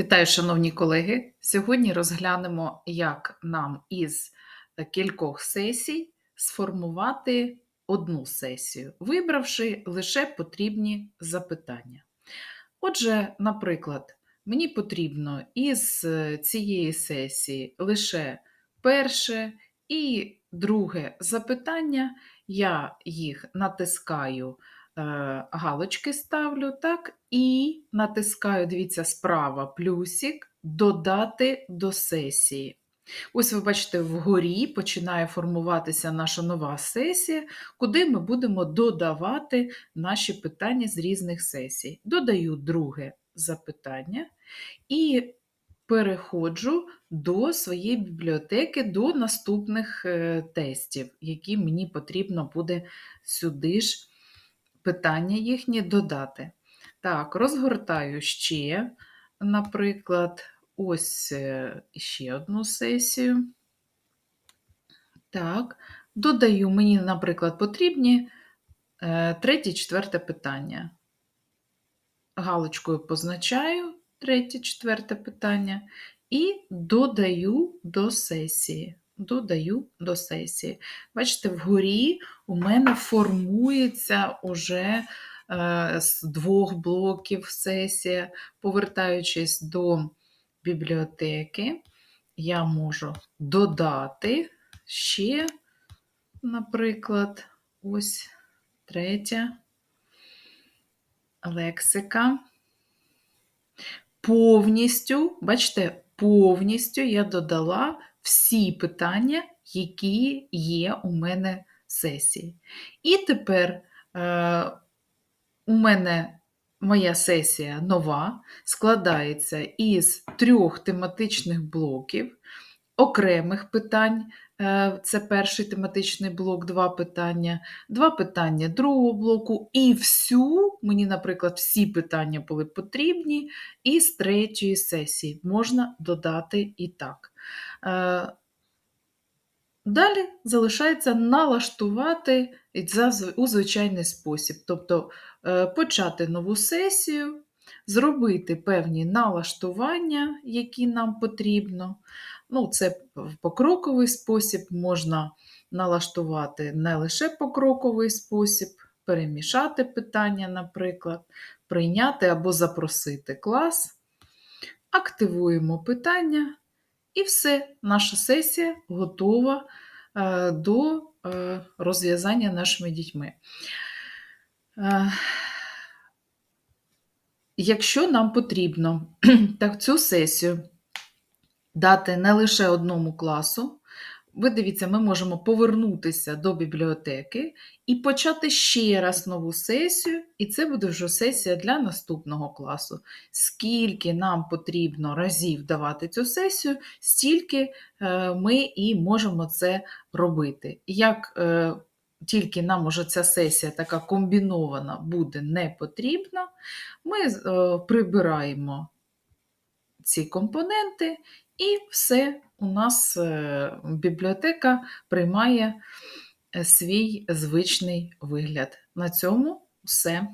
Вітаю, шановні колеги! Сьогодні розглянемо, як нам із е, кількох сесій сформувати одну сесію, вибравши лише потрібні запитання. Отже, наприклад, мені потрібно із е, цієї сесії лише перше і друге запитання, я їх натискаю галочки ставлю, так, і натискаю, дивіться, справа плюсик, додати до сесії. Ось ви бачите, вгорі починає формуватися наша нова сесія, куди ми будемо додавати наші питання з різних сесій. Додаю друге запитання і переходжу до своєї бібліотеки, до наступних е, тестів, які мені потрібно буде сюди ж питання їхні додати. Так, розгортаю ще, наприклад, ось е, ще одну сесію. Так, додаю, мені, наприклад, потрібні е, третє, четверте питання. Галочкою позначаю третє, четверте питання і додаю до сесії. Додаю до сесії. Бачите, вгорі у мене формується уже е, з двох блоків сесія. Повертаючись до бібліотеки, я можу додати ще, наприклад, ось третя лексика. Повністю, бачите, повністю я додала всі питання, які є у мене в сесії. І тепер е, у мене моя сесія нова, складається із трьох тематичних блоків, окремих питань. Е, це перший тематичний блок, два питання, два питання другого блоку, і всю, мені, наприклад, всі питання були потрібні, і з третьої сесії можна додати і так. Е, далі залишається налаштувати у звичайний спосіб, тобто е, почати нову сесію, зробити певні налаштування, які нам потрібно. Ну, Це покроковий спосіб можна налаштувати не лише покроковий спосіб, перемішати питання, наприклад, прийняти або запросити клас. Активуємо питання, і все, наша сесія готова е, до е, розв'язання нашими дітьми. Е, якщо нам потрібно так, цю сесію дати не лише одному класу. Ви дивіться, ми можемо повернутися до бібліотеки і почати ще раз нову сесію, і це буде вже сесія для наступного класу. Скільки нам потрібно разів давати цю сесію, стільки е, ми і можемо це робити. Як е, тільки нам уже ця сесія така комбінована буде не потрібна, ми е, прибираємо ці компоненти і все у нас е, бібліотека приймає е, свій звичний вигляд. На цьому все.